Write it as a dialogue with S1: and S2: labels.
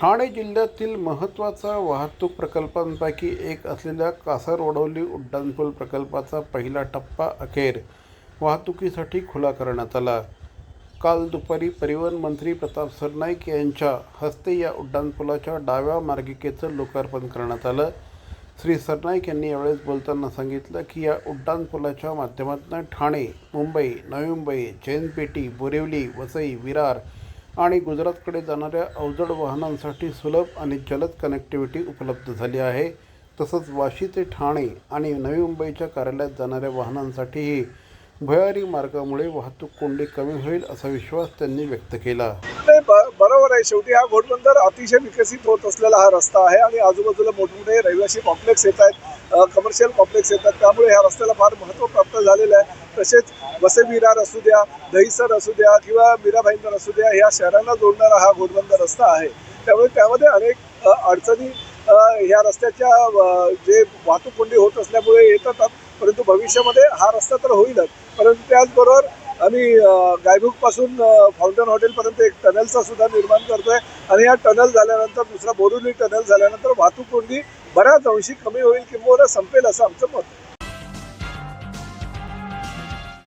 S1: ठाणे जिल्ह्यातील महत्त्वाचा वाहतूक प्रकल्पांपैकी एक असलेल्या कासारवडवली उड्डाणपूल प्रकल्पाचा पहिला टप्पा अखेर वाहतुकीसाठी खुला करण्यात आला. काल दुपारी परिवहन मंत्री प्रताप सरनाईक यांच्या हस्ते या उड्डाणपुलाच्या डाव्या मार्गिकेचं लोकार्पण करण्यात आलं. श्री सरनाईक यांनी यावेळेस बोलताना सांगितलं की या उड्डाणपुलाच्या माध्यमातून ठाणे मुंबई नवी मुंबई चैनपेटी बोरिवली वसई विरार आणि गुजरातकडे जाणाऱ्या अवजड वाहनांसाठी सुलभ आणि जलद कनेक्टिव्हिटी उपलब्ध झाली आहे. तसंच वाशी ते ठाणे आणि नवी मुंबईच्या कार्यालयात जाणाऱ्या वाहनांसाठीही भुयारी मार्गामुळे वाहतूक कोंडी कमी होईल असा विश्वास त्यांनी व्यक्त केला.
S2: बरोबर आहे. शेवटी हा घोडबंदर अतिशय विकसित होत असलेला हा रस्ता आहे आणि आजूबाजूला मोठमोठे रहिवासी कॉम्प्लेक्स येत आहेत. कमर्शियल कॉम्प्लेक्स येतात. त्यामुळे ह्या रस्त्याला फार महत्त्व प्राप्त झालेलं आहे. तसेच वसे विरार असू द्या दहिसर असू द्या किंवा मीरा भाईंदर असू द्या ह्या शहरांना जोडणारा हा घोडबंदर रस्ता आहे. त्यामुळे त्यामध्ये अनेक अडचणी ह्या रस्त्याच्या जे वाहतूक कोंडी होत असल्यामुळे येतात परंतु भविष्यामध्ये हा रस्ता तर होईलच. परंतु त्याचबरोबर आम्ही गायबुकपासून फाउंटन हॉटेलपर्यंत एक टनलचा सुद्धा निर्माण करतोय. आणि या टनल झाल्यानंतर दुसरा बोरुली टनल झाल्यानंतर वाहतूक कोंडी बऱ्याच अंशी कमी होईल किंवा संपेल असं आमचं मत आहे.